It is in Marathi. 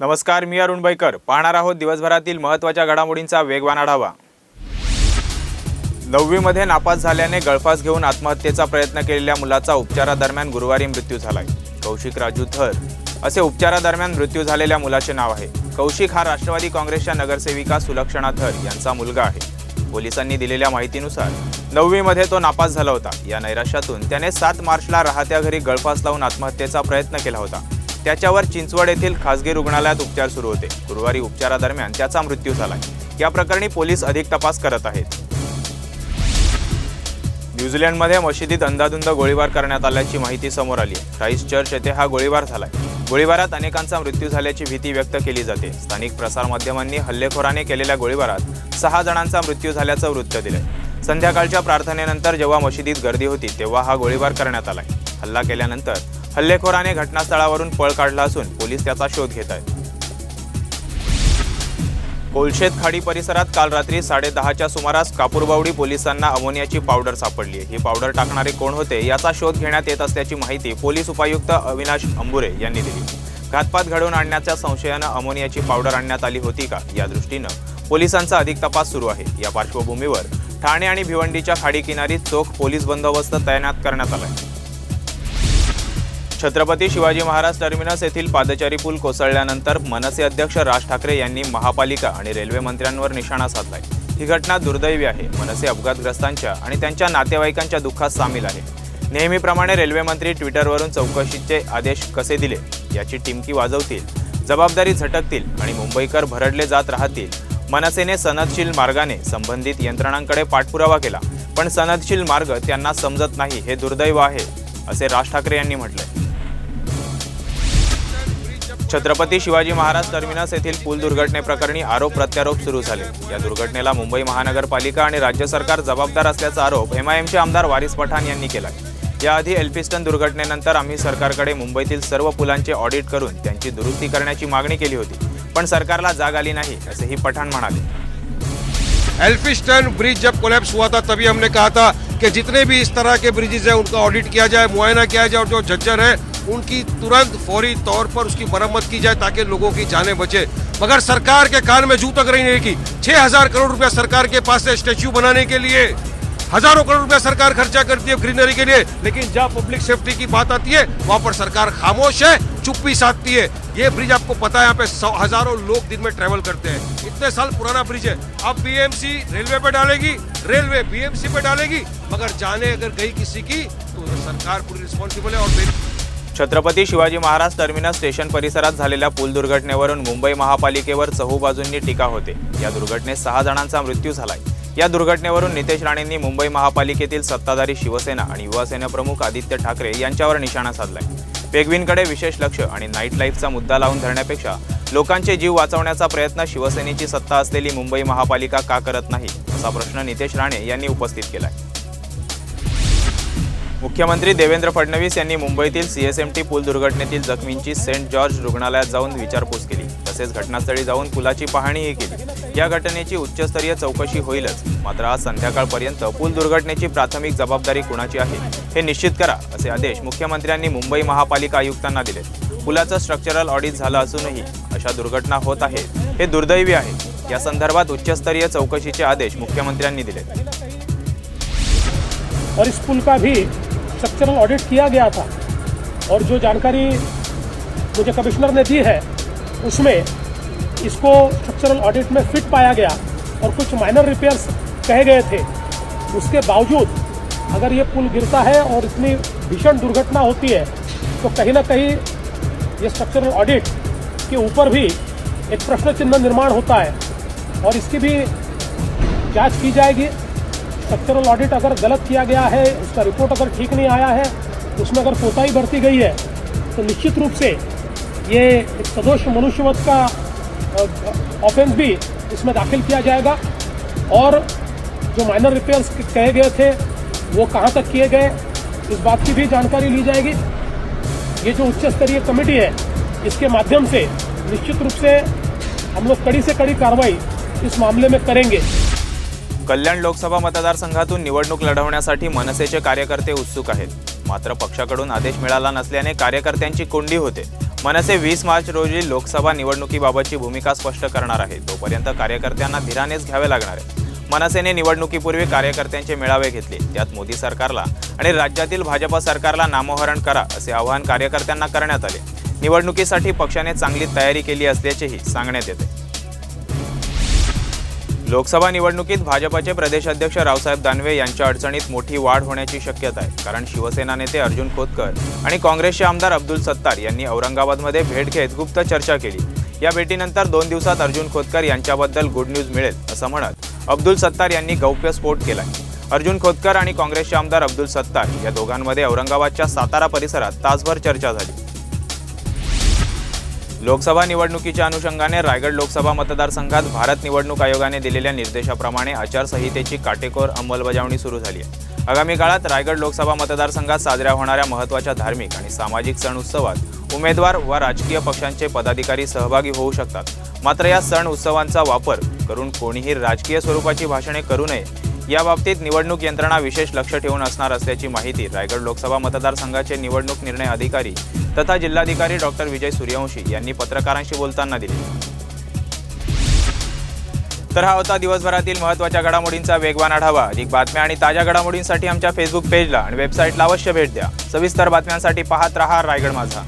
नमस्कार मी अरुण बैकर. पाहणार आहोत दिवसभरातील महत्त्वाच्या घडामोडींचा वेगवान आढावा. नववीमध्ये नापास झाल्याने गळफास घेऊन आत्महत्येचा प्रयत्न केलेल्या मुलाचा उपचारादरम्यान गुरुवारी मृत्यू झाला कौशिक राजू थर असे उपचारादरम्यान मृत्यू झालेल्या मुलाचे नाव आहे. कौशिक हा राष्ट्रवादी काँग्रेसच्या नगरसेविका सुलक्षणा थर यांचा मुलगा आहे. पोलिसांनी दिलेल्या माहितीनुसार नववीमध्ये तो नापास झाला होता. या नैराश्यातून त्याने सात मार्चला राहत्या घरी गळफास लावून आत्महत्येचा प्रयत्न केला होता. त्याच्यावर चिंचवड येथील खासगी रुग्णालयात उपचार सुरू होते. गुरुवारी उपचारादरम्यान त्याचा मृत्यू झालाय या प्रकरणी पोलीस अधिक तपास करत आहेत. न्यूझीलंडमध्ये मशिदीत अंधाधुंद गोळीबार करण्यात आल्याची माहिती समोर आली. क्राईस्ट चर्च येथे हा गोळीबार झालाय. गोळीबारात अनेकांचा मृत्यू झाल्याची भीती व्यक्त केली जाते. स्थानिक प्रसारमाध्यमांनी हल्लेखोराने केलेल्या गोळीबारात सहा जणांचा मृत्यू झाल्याचं वृत्त दिलंय. संध्याकाळच्या प्रार्थनेनंतर जेव्हा मशिदीत गर्दी होती तेव्हा हा गोळीबार करण्यात आलाय. हल्ला केल्यानंतर हल्लेखोराने घटनास्थळावरून पळ काढला असून पोलीस त्याचा शोध घेत आहेत. कोलशेत खाडी परिसरात काल रात्री साडेदहाच्या सुमारास कापूरबावडी पोलिसांना अमोनियाची पावडर सापडली ही पावडर टाकणारे कोण होते याचा शोध घेण्यात येत असल्याची माहिती पोलीस उपायुक्त अविनाश अंबुरे यांनी दिली. घातपात घडवून आणण्याच्या संशयानं अमोनियाची पावडर आणण्यात आली होती का? या दृष्टीनं पोलिसांचा अधिक तपास सुरू आहे. या पार्श्वभूमीवर ठाणे आणि भिवंडीच्या खाडी किनारी चोख पोलीस बंदोबस्त तैनात करण्यात आलाय. छत्रपती शिवाजी महाराज टर्मिनस येथील पादचारी पूल कोसळल्यानंतर मनसे अध्यक्ष राज ठाकरे यांनी महापालिका आणि रेल्वे मंत्र्यांवर निशाणा साधलाय. ही घटना दुर्दैवी आहे. मनसे अपघातग्रस्तांच्या आणि त्यांच्या नातेवाईकांच्या दुःखात सामील आहे. नेहमीप्रमाणे रेल्वेमंत्री ट्विटरवरून चौकशीचे आदेश कसे दिले याची टिमकी वाजवतील जबाबदारी झटकतील आणि मुंबईकर भरडले जात राहतील. मनसेने सनदशील मार्गाने संबंधित यंत्रणांकडे पाठपुरावा केला पण सनदशील मार्ग त्यांना समजत नाही हे दुर्दैव आहे असे राज ठाकरे यांनी म्हटलंय. छत्रपती शिवाजी महाराज टर्मिनस येथील पूल दुर्घटनेप्रकरणी आरोप प्रत्यारोप सुरू झाले. या दुर्घटनेला मुंबई महानगरपालिका आणि राज्य सरकार जबाबदार असल्याचा आरोप एमआयएमचे आमदार वारिस पठाण यांनी केला याआधी एल्फिस्टन दुर्घटनेनंतर आम्ही सरकारकडे मुंबईतील सर्व पुलांचे ऑडिट करून त्यांची दुरुस्ती करण्याची मागणी केली होती. पण सरकारला जाग आली नाही असेही पठाण म्हणाले. एल्फिस्टन ब्रिज जब कोलैप्स हुआ था तभी हमने कहा था कि जितने भी इस तरह के ब्रिजेज हैं उनका ऑडिट किया जाए मुआयना किया जाए और जो झज्जर है उनकी तुरंत फौरी तौर पर उसकी मरम्मत की जाए ताकि लोगों की जानें बचे। मगर सरकार के कान में जू तक नहीं की छह हज़ार करोड़ रुपया सरकार के पास है स्टेच्यू बनाने के लिए, हज़ारों करोड़ रुपया सरकार खर्चा करती है ग्रीनरी के लिए, लेकिन जहाँ पब्लिक सेफ्टी की बात आती है, वहाँ पर सरकार खामोश है, चुप्पी साधती है। ये ब्रिज आपको पता है, यहाँ पे हज़ारों लोग दिन में ट्रेवल करते हैं। इतने साल पुराना ब्रिज है। अब बीएमसी रेलवे पे डालेगी रेलवे बीएमसी पे डालेगी, मगर जाने अगर गई किसी की तो सरकार पूरी रिस्पॉन्सिबल है और छत्रपती शिवाजी महाराज टर्मिनस स्टेशन परिसरात झालेल्या पूल दुर्घटनेवरून मुंबई महापालिकेवर चहूबाजूंनी टीका होते. या दुर्घटनेत सहा जणांचा मृत्यू झालाय. या दुर्घटनेवरून नितेश राणेंनी मुंबई महापालिकेतील सत्ताधारी शिवसेना आणि युवासेना प्रमुख आदित्य ठाकरे यांच्यावर निशाणा साधलाय. पेगविनकडे विशेष लक्ष आणि नाईट लाईफचा मुद्दा लावून धरण्यापेक्षा लोकांचे जीव वाचवण्याचा प्रयत्न शिवसेनेची सत्ता असलेली मुंबई महापालिका का करत नाही? असा प्रश्न नितेश राणे यांनी उपस्थित केलाय. मुख्यमंत्री देवेंद्र फडणवीस यांनी मुंबईतील सीएसएमटी पूल दुर्घटनेतील जखमींची सेंट जॉर्ज रुग्णालयात जाऊन विचारपूस केली. तसेच घटनास्थळी जाऊन पुलाची पाहणीही केली. या घटनेची उच्चस्तरीय चौकशी होईलच. मात्र आज संध्याकाळपर्यंत पूल दुर्घटनेची प्राथमिक जबाबदारी कुणाची आहे हे निश्चित करा असे आदेश मुख्यमंत्र्यांनी मुंबई महापालिका आयुक्तांना दिले. पुलाचं स्ट्रक्चरल ऑडिट झालं असूनही अशा दुर्घटना होत आहेत हे दुर्दैवी आहे. या संदर्भात उच्चस्तरीय चौकशीचे आदेश मुख्यमंत्र्यांनी दिले. और इस पुल का भी स्ट्रक्चरल ऑडिट किया गया था और जो जानकारी मुझे कमिश्नर ने दी है, उसमें इसको स्ट्रक्चरल ऑडिट में फिट पाया गया और कुछ माइनर रिपेयर्स कहे गए थे। उसके बावजूद अगर ये पुल गिरता है और इतनी भीषण दुर्घटना होती है तो कहीं ना कहीं ये स्ट्रक्चरल ऑडिट के ऊपर भी एक प्रश्न चिन्ह निर्माण होता है और इसकी भी जाँच की जाएगी। स्ट्रक्चरल ऑडिट अगर गलत किया गया है, उसका रिपोर्ट अगर ठीक नहीं आया है, उसमें अगर कोताही बरती गई है तो निश्चित रूप से ये एक सदोष मनुष्यवध का ऑफेंस भी इसमें दाखिल किया जाएगा। और जो माइनर रिपेयर्स कहे गए थे, वो कहाँ तक किए गए, इस बात की भी जानकारी ली जाएगी। ये जो उच्च स्तरीय कमेटी है, इसके माध्यम से निश्चित रूप से हम लोग कड़ी से कड़ी कार्रवाई इस मामले में करेंगे। कल्याण लोकसभा मतदारसंघातून निवडणूक लढवण्यासाठी मनसेचे कार्यकर्ते उत्सुक आहेत. मात्र पक्षाकडून आदेश मिळाला नसल्याने कार्यकर्त्यांची कोंडी होते. मनसे वीस मार्च रोजी लोकसभा निवडणुकीबाबतची भूमिका स्पष्ट करणार आहे. तोपर्यंत कार्यकर्त्यांना धीरानेच घ्यावे लागणार आहे मनसेने निवडणुकीपूर्वी कार्यकर्त्यांचे मेळावे घेतले. त्यात मोदी सरकारला आणि राज्यातील भाजपा सरकारला नामोहरण करा असे आवाहन कार्यकर्त्यांना करण्यात आले. निवडणुकीसाठी पक्षाने चांगली तयारी केली असल्याचेही सांगण्यात येते. लोकसभा निवडणुकीत भाजपचे प्रदेशाध्यक्ष रावसाहेब दानवे यांच्या अडचणीत मोठी वाढ होण्याची शक्यता आहे. कारण शिवसेना नेते अर्जुन खोतकर आणि काँग्रेसचे आमदार अब्दुल सत्तार यांनी औरंगाबादमध्ये भेट घेत गुप्त चर्चा केली. या भेटीनंतर दोन दिवसात अर्जुन खोतकर यांच्याबद्दल गुड न्यूज मिळेल असं म्हणत अब्दुल सत्तार यांनी गौप्यस्फोट केला अर्जुन खोतकर आणि काँग्रेसचे आमदार अब्दुल सत्तार या दोघांमध्ये औरंगाबादच्या सातारा परिसरात तासभर चर्चा झाली. लोकसभा निवडणुकीच्या अनुषंगाने रायगड लोकसभा मतदारसंघात भारत निवडणूक आयोगाने दिलेल्या निर्देशाप्रमाणे आचारसंहितेची काटेकोर अंमलबजावणी सुरू झाली आहे. आगामी काळात रायगड लोकसभा मतदारसंघात साजऱ्या होणाऱ्या महत्त्वाच्या धार्मिक आणि सामाजिक सण उत्सवात उमेदवार व राजकीय पक्षांचे पदाधिकारी सहभागी होऊ शकतात. मात्र या सण उत्सवांचा वापर करून कोणीही राजकीय स्वरूपाची भाषणे करू नये याबाबतीत निवडणूक यंत्रणा विशेष लक्ष ठेवून असणार असल्याची माहिती रायगड लोकसभा मतदारसंघाचे निवडणूक निर्णय अधिकारी तथा जिल्हाधिकारी डॉक्टर विजय सूर्यवंशी यांनी पत्रकारांशी बोलताना दिली. तर हा होता दिवसभरातील महत्त्वाच्या घडामोडींचा वेगवान आढावा. अधिक बातम्या आणि ताज्या घडामोडींसाठी आमच्या फेसबुक पेजला आणि वेबसाईटला अवश्य भेट द्या. सविस्तर बातम्यांसाठी पाहत रहा रायगड माझा.